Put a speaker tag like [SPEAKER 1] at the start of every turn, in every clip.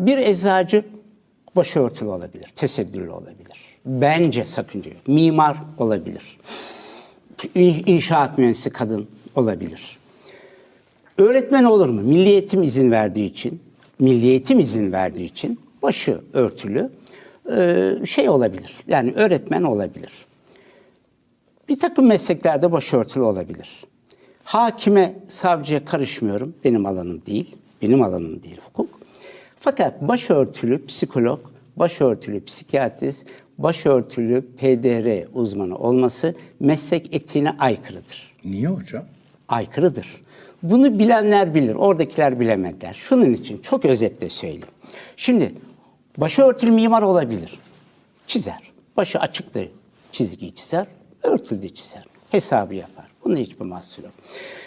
[SPEAKER 1] Bir eczacı başörtülü olabilir, tesettürlü olabilir. Bence sakınca yok. Mimar olabilir. İn- İnşaat mühendisi kadın olabilir. Öğretmen olur mu? Milli Eğitim izin verdiği için, Milli Eğitim izin verdiği için başı örtülü şey olabilir. Yani öğretmen olabilir. Bir takım mesleklerde başörtülü olabilir. Hakime, savcıya karışmıyorum. Benim alanım değil. Benim alanım değil hukuk. Fakat başörtülü psikolog, başörtülü psikiyatrist, başörtülü PDR uzmanı olması meslek etiğine aykırıdır
[SPEAKER 2] Niye hocam?
[SPEAKER 1] aykırıdır. Bunu bilenler bilir, oradakiler bilemediler. Şunun için çok özetle söyleyeyim. Şimdi başörtülü mimar olabilir. Çizer. Başı açık da çizgiyi çizer, örtülü de çizer. Hesabı yapar. Bunun hiçbir mahsuru yok.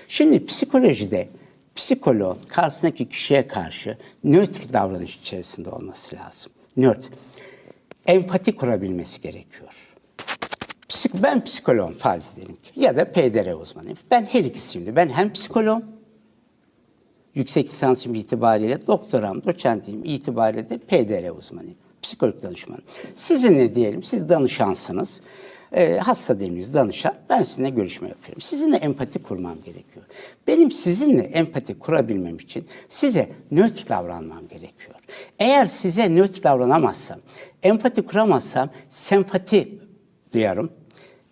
[SPEAKER 1] Şimdi psikolojide psikolog karşısındaki kişiye karşı nötr davranış içerisinde olması lazım. Nötr. Empati kurabilmesi gerekiyor. Psik- ben psikoloğum farz edelim ki ya da PDR uzmanıyım. Ben her ikisi şimdi. Ben hem psikoloğum, yüksek lisansım itibariyle doktoram, doçentim itibariyle de PDR uzmanıyım. Psikolog danışmanım. Sizinle diyelim, siz danışansınız. Ee, hasta deminiz danışan, ben sizinle görüşme yapıyorum. Sizinle empati kurmam gerekiyor. Benim sizinle empati kurabilmem için size nötr davranmam gerekiyor. Eğer size nötr davranamazsam, empati kuramazsam sempati duyarım,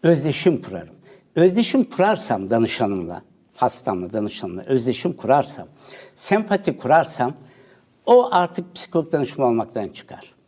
[SPEAKER 1] özdeşim kurarım. Özdeşim kurarsam danışanımla, hastamla, danışanımla özdeşim kurarsam, sempati kurarsam o artık psikolog danışma olmaktan çıkar.